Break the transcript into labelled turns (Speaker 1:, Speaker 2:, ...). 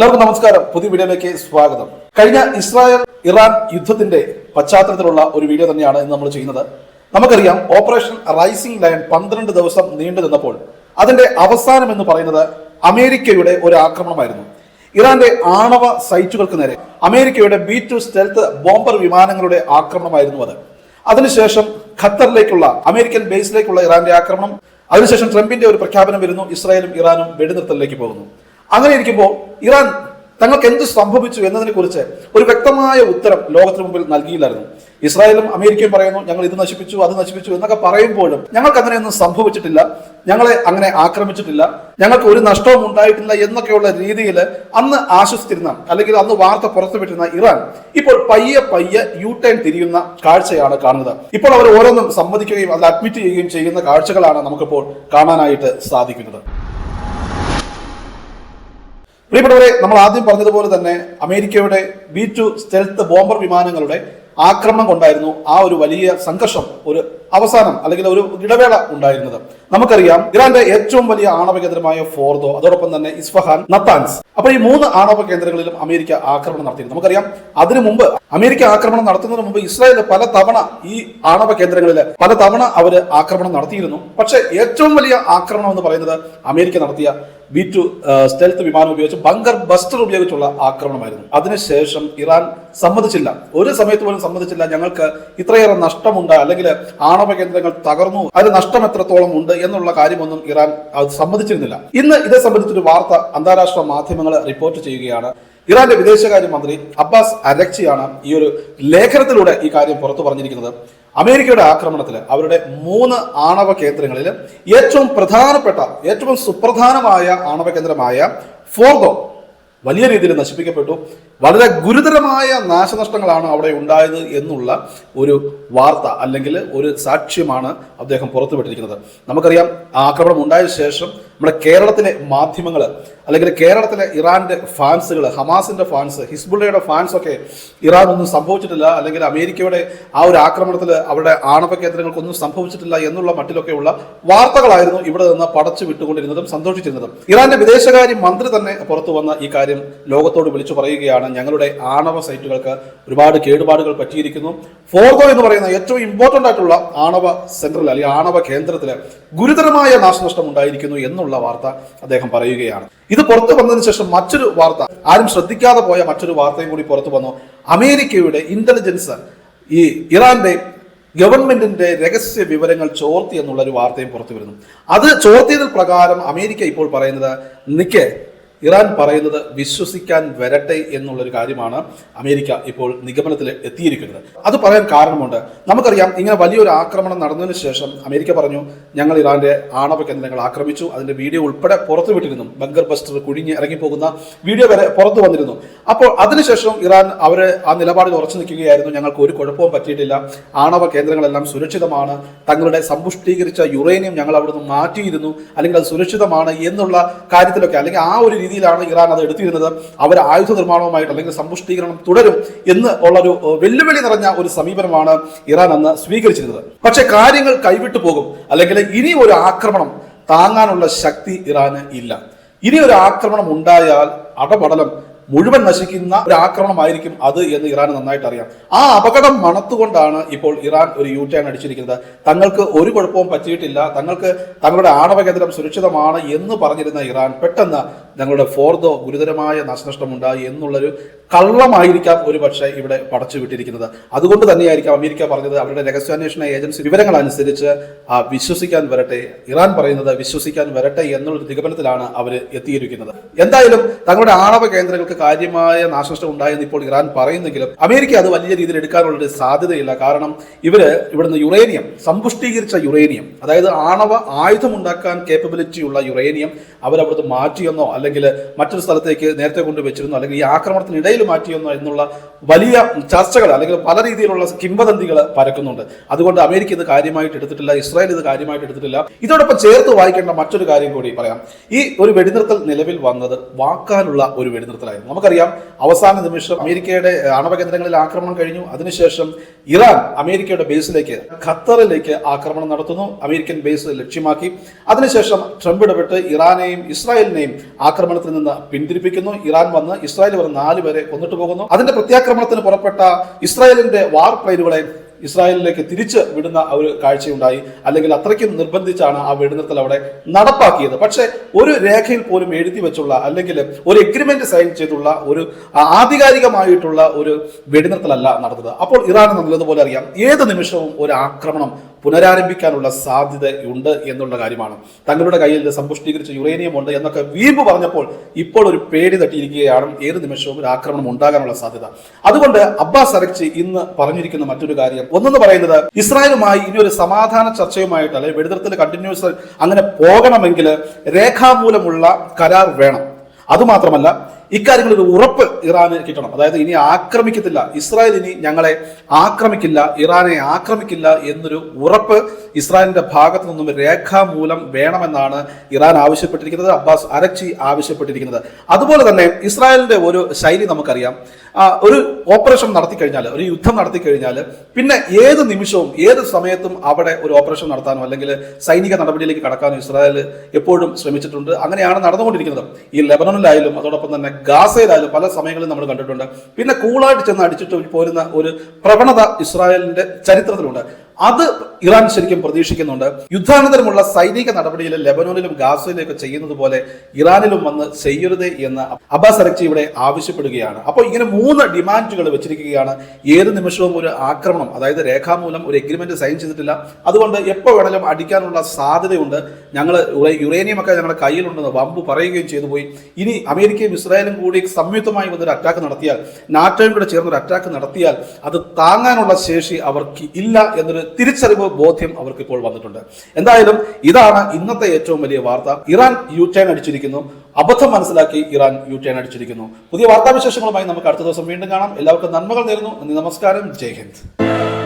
Speaker 1: എല്ലാവർക്കും നമസ്കാരം. പുതിയ വീഡിയോയിലേക്ക് സ്വാഗതം. കഴിഞ്ഞ ഇസ്രായേൽ ഇറാൻ യുദ്ധത്തിന്റെ പശ്ചാത്തലത്തിലുള്ള ഒരു വീഡിയോ തന്നെയാണ് ഇന്ന് നമ്മൾ ചെയ്യുന്നത്. നമുക്കറിയാം ഓപ്പറേഷൻ റൈസിംഗ് ലയൺ പന്ത്രണ്ട് ദിവസം നീണ്ടു നിന്നപ്പോൾ അതിന്റെ അവസാനം എന്ന് പറയുന്നത് അമേരിക്കയുടെ ഒരു ആക്രമണമായിരുന്നു. ഇറാന്റെ ആണവ സൈറ്റുകൾക്ക് നേരെ അമേരിക്കയുടെ ബി ടു സ്റ്റെൽത്ത് ബോംബർ വിമാനങ്ങളുടെ ആക്രമണമായിരുന്നു അത്. അതിനുശേഷം ഖത്തറിലേക്കുള്ള അമേരിക്കൻ ബേസിലേക്കുള്ള ഇറാന്റെ ആക്രമണം. അതിനുശേഷം ട്രംപിന്റെ ഒരു പ്രഖ്യാപനം വരുന്നു. ഇസ്രായേലും ഇറാനും വെടിനിർത്തലിലേക്ക് പോകുന്നു. അങ്ങനെ ഇരിക്കുമ്പോൾ ഇറാൻ തങ്ങൾക്ക് എന്ത് സംഭവിച്ചു എന്നതിനെ കുറിച്ച് ഒരു വ്യക്തമായ ഉത്തരം ലോകത്തിന് മുമ്പിൽ നൽകിയില്ലായിരുന്നു. ഇസ്രായേലും അമേരിക്കയും പറയുന്നു ഞങ്ങൾ ഇത് നശിപ്പിച്ചു അത് നശിപ്പിച്ചു എന്നൊക്കെ പറയുമ്പോഴും ഞങ്ങൾക്ക് അങ്ങനെയൊന്നും സംഭവിച്ചിട്ടില്ല. ഞങ്ങളെ അങ്ങനെ ആക്രമിച്ചിട്ടില്ല. ഞങ്ങൾക്ക് ഒരു നഷ്ടവും ഉണ്ടായിട്ടില്ല എന്നൊക്കെയുള്ള രീതിയിൽ അന്ന് ആശ്വസിച്ചിരുന്ന അല്ലെങ്കിൽ അന്ന് വാർത്ത പുറത്തുവിട്ടിരുന്ന ഇറാൻ ഇപ്പോൾ പയ്യെ പയ്യെ യു ടേൺ തിരിയുന്ന കാഴ്ചയാണ് കാണുന്നത്. ഇപ്പോൾ അവർ ഓരോന്നും സമ്മതിക്കുകയും അത് അഡ്മിറ്റ് ചെയ്യുകയും ചെയ്യുന്ന കാഴ്ചകളാണ് നമുക്കിപ്പോൾ കാണാനായിട്ട് സാധിക്കുന്നത്. പ്രിയപ്പെട്ടവരെ നമ്മൾ ആദ്യം പറഞ്ഞതുപോലെ തന്നെ അമേരിക്കയുടെ ബി ടു സ്റ്റെൽത്ത് ബോംബർ വിമാനങ്ങളുടെ ആക്രമണം കൊണ്ടായിരുന്നു ആ ഒരു വലിയ സംഘർഷം ഒരു അവസാനം അല്ലെങ്കിൽ ഒരു ഇടവേള ഉണ്ടായിരുന്നത്. നമുക്കറിയാം ഇറാന്റെ ഏറ്റവും വലിയ ആണവ കേന്ദ്രമായ ഫോർദോ അതോടൊപ്പം തന്നെ ഇസ്ഫഹാൻ നത്താൻസ്. അപ്പൊ ഈ മൂന്ന് ആണവ കേന്ദ്രങ്ങളിലും അമേരിക്ക ആക്രമണം നടത്തിയിരുന്നു. നമുക്കറിയാം അതിനു മുമ്പ് അമേരിക്ക ആക്രമണം നടത്തുന്നതിന് മുമ്പ് ഇസ്രായേൽ പല തവണ ഈ ആണവ കേന്ദ്രങ്ങളിൽ പല തവണ അവർ ആക്രമണം നടത്തിയിരുന്നു. പക്ഷേ ഏറ്റവും വലിയ ആക്രമണം എന്ന് പറയുന്നത് അമേരിക്ക നടത്തിയ ബി ടു സ്റ്റെൽത്ത് വിമാനം ഉപയോഗിച്ച് ബങ്കർ ബസ്റ്റർ ഉപയോഗിച്ചുള്ള ആക്രമണമായിരുന്നു. അതിനുശേഷം ഇറാൻ സമ്മതിച്ചില്ല. ഒരു സമയത്ത് പോലും സമ്മതിച്ചില്ല. ഞങ്ങൾക്ക് ഇത്രയേറെ നഷ്ടമുണ്ട്. അല്ലെങ്കിൽ ആണവ കേന്ദ്രങ്ങൾ തകർന്നു. അതിന് നഷ്ടം എത്രത്തോളം ഉണ്ട് എന്നുള്ള കാര്യമൊന്നും ഇറാൻ അത് സമ്മതിച്ചിരുന്നില്ല. ഇന്ന് ഇതേ സംബന്ധിച്ചൊരു വാർത്ത അന്താരാഷ്ട്ര മാധ്യമങ്ങൾ റിപ്പോർട്ട് ചെയ്യുകയാണ്. ഇറാന്റെ വിദേശകാര്യ മന്ത്രി അബ്ബാസ് അരക്ചിയാണ് ഈ ഒരു ലേഖനത്തിലൂടെ ഈ കാര്യം പുറത്തു പറഞ്ഞിരിക്കുന്നത്. അമേരിക്കയുടെ ആക്രമണത്തിൽ അവരുടെ മൂന്ന് ആണവ കേന്ദ്രങ്ങളിൽ ഏറ്റവും പ്രധാനപ്പെട്ട ഏറ്റവും സുപ്രധാനമായ ആണവ കേന്ദ്രമായ ഫോർഗോ വലിയ രീതിയിൽ നശിപ്പിക്കപ്പെട്ടു. വളരെ ഗുരുതരമായ നാശനഷ്ടങ്ങളാണ് അവിടെ ഉണ്ടായത് എന്നുള്ള ഒരു വാർത്ത അല്ലെങ്കിൽ ഒരു സാക്ഷ്യമാണ് അദ്ദേഹം പുറത്തുവിട്ടിരിക്കുന്നത്. നമുക്കറിയാം ആക്രമണം ഉണ്ടായ ശേഷം നമ്മുടെ കേരളത്തിലെ മാധ്യമങ്ങൾ അല്ലെങ്കിൽ കേരളത്തിലെ ഇറാന്റെ ഫാൻസുകൾ ഹമാസിന്റെ ഫാൻസ് ഹിസ്ബുള്ളയുടെ ഫാൻസ് ഒക്കെ ഇറാൻ ഒന്നും സംഭവിച്ചിട്ടില്ല അല്ലെങ്കിൽ അമേരിക്കയുടെ ആ ഒരു ആക്രമണത്തിൽ അവരുടെ ആണവ കേന്ദ്രങ്ങൾക്കൊന്നും സംഭവിച്ചിട്ടില്ല എന്നുള്ള മട്ടിലൊക്കെയുള്ള വാർത്തകളായിരുന്നു ഇവിടെ നിന്ന് പടച്ചു വിട്ടുകൊണ്ടിരുന്നതും സന്തോഷിച്ചിരുന്നതും. ഇറാന്റെ വിദേശകാര്യ മന്ത്രി തന്നെ പുറത്തു വന്ന ഈ കാര്യം ലോകത്തോട് വിളിച്ചു പറയുകയാണ്. ഞങ്ങളുടെ ആണവ സൈറ്റുകൾക്ക് ഒരുപാട് കേടുപാടുകൾ പറ്റിയിരിക്കുന്നു. ഫോർഗോ എന്ന് പറയുന്ന ഏറ്റവും ഇമ്പോർട്ടന്റ് ആയിട്ടുള്ള ആണവ സെന്ററിൽ അല്ലെങ്കിൽ ആണവ കേന്ദ്രത്തിൽ ഗുരുതരമായ നാശനഷ്ടം ഉണ്ടായിരിക്കുന്നു എന്നുള്ള വാർത്ത അദ്ദേഹം പറയുകയാണ്. ഇത് പുറത്തു വന്നതിന് ശേഷം മറ്റൊരു വാർത്ത ആരും ശ്രദ്ധിക്കാതെ പോയ മറ്റൊരു വാർത്തയും കൂടി പുറത്തു വന്നു. അമേരിക്കയുടെ ഇന്റലിജൻസ് ഈ ഇറാന്റെ ഗവൺമെന്റിന്റെ രഹസ്യ വിവരങ്ങൾ ചോർത്തി എന്നുള്ള ഒരു വാർത്തയും പുറത്തു വരുന്നു. അത് ചോർത്തിയതിൽ പ്രകാരം അമേരിക്ക ഇപ്പോൾ പറയുന്നത് നിക്ക് ഇറാൻ പറയുന്നത് വിശ്വസിക്കാൻ വരട്ടെ എന്നുള്ളൊരു കാര്യമാണ് അമേരിക്ക ഇപ്പോൾ നിഗമനത്തിൽ എത്തിയിരിക്കുന്നത്. അത് പറയാൻ കാരണമുണ്ട്. നമുക്കറിയാം ഇങ്ങനെ വലിയൊരു ആക്രമണം നടന്നതിന് ശേഷം അമേരിക്ക പറഞ്ഞു ഞങ്ങൾ ഇറാന്റെ ആണവ കേന്ദ്രങ്ങൾ ആക്രമിച്ചു. അതിന്റെ വീഡിയോ ഉൾപ്പെടെ പുറത്തുവിട്ടിരുന്നു ബങ്കർ ബസ്റ്റർ കുഴിഞ്ഞ് ഇറങ്ങിപ്പോകുന്ന വീഡിയോ വരെ പുറത്തു വന്നിരുന്നു. അപ്പോൾ അതിനുശേഷം ഇറാൻ അവരെ ആ നിലപാടിൽ ഉറച്ചു നിൽക്കുകയായിരുന്നു. ഞങ്ങൾക്ക് ഒരു കുഴപ്പവും പറ്റിയിട്ടില്ല. ആണവ കേന്ദ്രങ്ങളെല്ലാം സുരക്ഷിതമാണ്. തങ്ങളുടെ സമ്പുഷ്ടീകരിച്ച യുറേനിയം ഞങ്ങൾ അവിടുന്ന് മാറ്റിയിരുന്നു. അല്ലെങ്കിൽ അത് സുരക്ഷിതമാണ് എന്നുള്ള കാര്യത്തിലൊക്കെ അല്ലെങ്കിൽ ആ ഒരു രീതിയിലാണ് ഇറാൻ അത് എടുത്തിരുന്നത്. അവർ ആയുധ നിർമ്മാണവുമായിട്ട് അല്ലെങ്കിൽ സമ്പുഷ്ടീകരണം തുടരും എന്ന് ഉള്ളൊരു വെല്ലുവിളി നിറഞ്ഞ ഒരു സമീപനമാണ് ഇറാൻ അന്ന് സ്വീകരിച്ചിരുന്നത്. പക്ഷെ കാര്യങ്ങൾ കൈവിട്ടു പോകും. അല്ലെങ്കിൽ ഇനി ഒരു ആക്രമണം താങ്ങാനുള്ള ശക്തി ഇറാന് ഇല്ല. ഇനി ഒരു ആക്രമണം ഉണ്ടായാൽ അടപടലം മുഴുവൻ നശിക്കുന്ന ഒരു ആക്രമണമായിരിക്കും അത് എന്ന് ഇറാൻ നന്നായിട്ട് അറിയാം. ആ അപകടം മണത്തുകൊണ്ടാണ് ഇപ്പോൾ ഇറാൻ ഒരു യു ടേൺ അടിച്ചിരിക്കുന്നത്. തങ്ങൾക്ക് ഒരു കുഴപ്പവും പറ്റിയിട്ടില്ല. തങ്ങൾക്ക് തങ്ങളുടെ ആണവ കേന്ദ്രം സുരക്ഷിതമാണ് എന്ന് പറഞ്ഞിരുന്ന ഇറാൻ പെട്ടെന്ന് ഞങ്ങളുടെ ഫോർദോ ഗുരുതരമായ നാശനഷ്ടമുണ്ടായി എന്നുള്ളൊരു കള്ളമായിരിക്കാം ഒരു പക്ഷേ ഇവിടെ പടച്ചു വിട്ടിരിക്കുന്നത് അതുകൊണ്ട് തന്നെയായിരിക്കാം അമേരിക്ക പറഞ്ഞത്. അവരുടെ രഹസ്യാന്വേഷണ ഏജൻസി വിവരങ്ങൾ അനുസരിച്ച് ആ വിശ്വസിക്കാൻ വരട്ടെ. ഇറാൻ പറയുന്നത് വിശ്വസിക്കാൻ വരട്ടെ എന്നുള്ളൊരു നിഗമനത്തിലാണ് അവർ എത്തിയിരിക്കുന്നത്. എന്തായാലും തങ്ങളുടെ ആണവ കേന്ദ്രങ്ങൾക്ക് കാര്യമായ നാശനഷ്ടം ഉണ്ടായെന്ന് ഇപ്പോൾ ഇറാൻ പറയുന്നെങ്കിലും അമേരിക്ക അത് വലിയ രീതിയിൽ എടുക്കാനുള്ള ഒരു സാധ്യതയില്ല. കാരണം ഇവർ ഇവിടുന്ന് യുറേനിയം സമ്പുഷ്ടീകരിച്ച യുറേനിയം അതായത് ആണവ ആയുധമുണ്ടാക്കാൻ കേപ്പബിലിറ്റി ഉള്ള യുറേനിയം അവരവിടുത്തെ മാറ്റിയെന്നോ അല്ലെങ്കിൽ മറ്റൊരു സ്ഥലത്തേക്ക് നേരത്തെ കൊണ്ടുവച്ചിരുന്നോ അല്ലെങ്കിൽ ഈ ആക്രമണത്തിനിടയിൽ മാറ്റിയെന്നോ എന്നുള്ള വലിയ ചർച്ചകൾ അല്ലെങ്കിൽ പല രീതിയിലുള്ള കിംവദന്തികൾ പരക്കുന്നുണ്ട്. അതുകൊണ്ട് അമേരിക്ക ഇത് കാര്യമായിട്ട് എടുത്തിട്ടില്ല ഇസ്രായേൽ ഇത് കാര്യമായിട്ട് എടുത്തിട്ടില്ല. ഇതോടൊപ്പം ചേർത്ത് വായിക്കേണ്ട മറ്റൊരു കാര്യം കൂടി പറയാം. ഈ ഒരു വെടിനിർത്തൽ നിലവിൽ വന്നത് വാക്കാലുള്ള ഒരു വെടിനിർത്തലായിരുന്നു. നമുക്കറിയാം അവസാന നിമിഷം അമേരിക്കയുടെ ആണവ കേന്ദ്രങ്ങളിൽ ആക്രമണം കഴിഞ്ഞു. അതിനുശേഷം ഇറാൻ അമേരിക്കയുടെ ബേസിലേക്ക് ഖത്തറിലേക്ക് ആക്രമണം നടത്തുന്നു അമേരിക്കൻ ബേസ് ലക്ഷ്യമാക്കി. അതിനുശേഷം ട്രംപ് ഇടപെട്ട് ഇറാനെയും ഇസ്രായേലിനെയും ആക്രമണത്തിൽ നിന്ന് പിന്തിരിപ്പിക്കുന്നു. ഇറാൻ വന്ന് ഇസ്രായേൽ വന്ന് നാല് പേരെ കൊന്നിട്ട് പോകുന്നു. അതിന്റെ പ്രത്യാക്രമണത്തിന് പുറപ്പെട്ട ഇസ്രായേലിന്റെ വാർ പ്ലെയിനുകളെ ഇസ്രായേലിലേക്ക് തിരിച്ച് വിടുന്ന ഒരു കാഴ്ചയുണ്ടായി. അല്ലെങ്കിൽ അത്രയ്ക്കും നിർബന്ധിച്ചാണ് ആ വെടിനിർത്തൽ അവിടെ നടപ്പാക്കിയത്. പക്ഷേ ഒരു രേഖയിൽ പോലും എഴുതി വെച്ചുള്ള അല്ലെങ്കിൽ ഒരു എഗ്രിമെന്റ് സൈൻ ചെയ്തുള്ള ഒരു ആധികാരികമായിട്ടുള്ള ഒരു വെടിനിർത്തലല്ല നടന്നത്. അപ്പോൾ ഇറാൻ നല്ലതുപോലെ അറിയാം. ഏത് നിമിഷവും ഒരു ആക്രമണം പുനരാരംഭിക്കാനുള്ള സാധ്യതയുണ്ട് എന്നുള്ള കാര്യമാണ്. തങ്ങളുടെ കയ്യിൽ സമ്പുഷ്ടീകരിച്ച യുറേനിയം ഉണ്ട് എന്നൊക്കെ വീമ്പ് പറഞ്ഞപ്പോൾ ഇപ്പോൾ ഒരു പേടി തട്ടിയിരിക്കുകയാണ്. ഏത് നിമിഷവും ഒരു ആക്രമണം ഉണ്ടാകാനുള്ള സാധ്യത. അതുകൊണ്ട് അബ്ബാസ് അരക്ചി ഇന്ന് പറഞ്ഞിരിക്കുന്ന മറ്റൊരു കാര്യം. ഒന്നെന്ന് പറയുന്നത് ഇസ്രായേലുമായി ഇനി ഒരു സമാധാന ചർച്ചയുമായിട്ട് അല്ലെങ്കിൽ വെടിനിർത്തൽ കണ്ടിന്യൂസ് അങ്ങനെ പോകണമെങ്കിൽ രേഖാമൂലമുള്ള കരാർ വേണം. അതുമാത്രമല്ല ഇക്കാര്യങ്ങളിൽ ഒരു ഉറപ്പ് ഇറാന് കിട്ടണം. അതായത് ഇനി ആക്രമിക്കത്തില്ല. ഇസ്രായേൽ ഇനി ഞങ്ങളെ ആക്രമിക്കില്ല ഇറാനെ ആക്രമിക്കില്ല എന്നൊരു ഉറപ്പ് ഇസ്രായേലിന്റെ ഭാഗത്തു നിന്നും രേഖാമൂലം വേണമെന്നാണ് ഇറാൻ ആവശ്യപ്പെട്ടിരിക്കുന്നത് അബ്ബാസ് അരക്ചി ആവശ്യപ്പെട്ടിരിക്കുന്നത്. അതുപോലെ തന്നെ ഇസ്രായേലിന്റെ ഒരു ശൈലി നമുക്കറിയാം. ഒരു ഓപ്പറേഷൻ നടത്തി കഴിഞ്ഞാൽ ഒരു യുദ്ധം നടത്തി കഴിഞ്ഞാൽ പിന്നെ ഏത് നിമിഷവും ഏത് സമയത്തും അവിടെ ഒരു ഓപ്പറേഷൻ നടത്താനോ അല്ലെങ്കിൽ സൈനിക നടപടിയിലേക്ക് കടക്കാനോ ഇസ്രായേൽ എപ്പോഴും ശ്രമിച്ചിട്ടുണ്ട്. അങ്ങനെയാണ് നടന്നുകൊണ്ടിരിക്കുന്നത്. ഈ ലെബനനിലായാലും അതോടൊപ്പം തന്നെ ഗാസയിലായാലും പല സമയങ്ങളിൽ നമ്മൾ കണ്ടിട്ടുണ്ട്. പിന്നെ കൂളായിട്ട് ചെന്ന് അടിച്ചിട്ട് പോരുന്ന ഒരു പ്രവണത ഇസ്രായേലിന്റെ ചരിത്രത്തിലുണ്ട്. അത് ഇറാൻ ശരിക്കും പ്രതീക്ഷിക്കുന്നുണ്ട്. യുദ്ധാനന്തരമുള്ള സൈനിക നടപടിയിൽ ലെബനോനിലും ഒക്കെ ചെയ്യുന്നത് പോലെ ഇറാനിലും വന്ന് ചെയ്യരുത് എന്ന് അബ്ബാസ് അരക്ചി ഇവിടെ ആവശ്യപ്പെടുകയാണ്. അപ്പോൾ ഇങ്ങനെ മൂന്ന് ഡിമാൻഡുകൾ വെച്ചിരിക്കുകയാണ്. ഏത് നിമിഷവും ഒരു ആക്രമണം അതായത് രേഖാമൂലം ഒരു എഗ്രിമെന്റ് സൈൻ ചെയ്തിട്ടില്ല. അതുകൊണ്ട് എപ്പോൾ വേണമെങ്കിലും അടിക്കാനുള്ള സാധ്യതയുണ്ട്. ഞങ്ങൾ യുറേനിയം ഒക്കെ ഞങ്ങളുടെ കയ്യിലുണ്ടെന്ന് വമ്പ് പറയുകയും ചെയ്തു പോയി. ഇനി അമേരിക്കയും ഇസ്രായേലും കൂടി സംയുക്തമായി വന്നൊരു അറ്റാക്ക് നടത്തിയാൽ നാറ്റോയും കൂടെ ചേർന്ന് ഒരു അറ്റാക്ക് നടത്തിയാൽ അത് താങ്ങാനുള്ള ശേഷി അവർക്ക് ഇല്ല എന്നൊരു തിരിച്ചറിവ് ബോധ്യം അവർക്ക് ഇപ്പോൾ വന്നിട്ടുണ്ട്. എന്തായാലും ഇതാണ് ഇന്നത്തെ ഏറ്റവും വലിയ വാർത്ത. ഇറാൻ യു ടേൺ അടിച്ചിരിക്കുന്നു. അബദ്ധം മനസ്സിലാക്കി ഇറാൻ യു ടേൺ അടിച്ചിരിക്കുന്നു. പുതിയ വാർത്താവിശേഷങ്ങളുമായി നമുക്ക് അടുത്ത ദിവസം വീണ്ടും കാണാം. എല്ലാവർക്കും നന്മകൾ നേരുന്നു. നന്ദി നമസ്കാരം. ജയ് ഹിന്ദ്.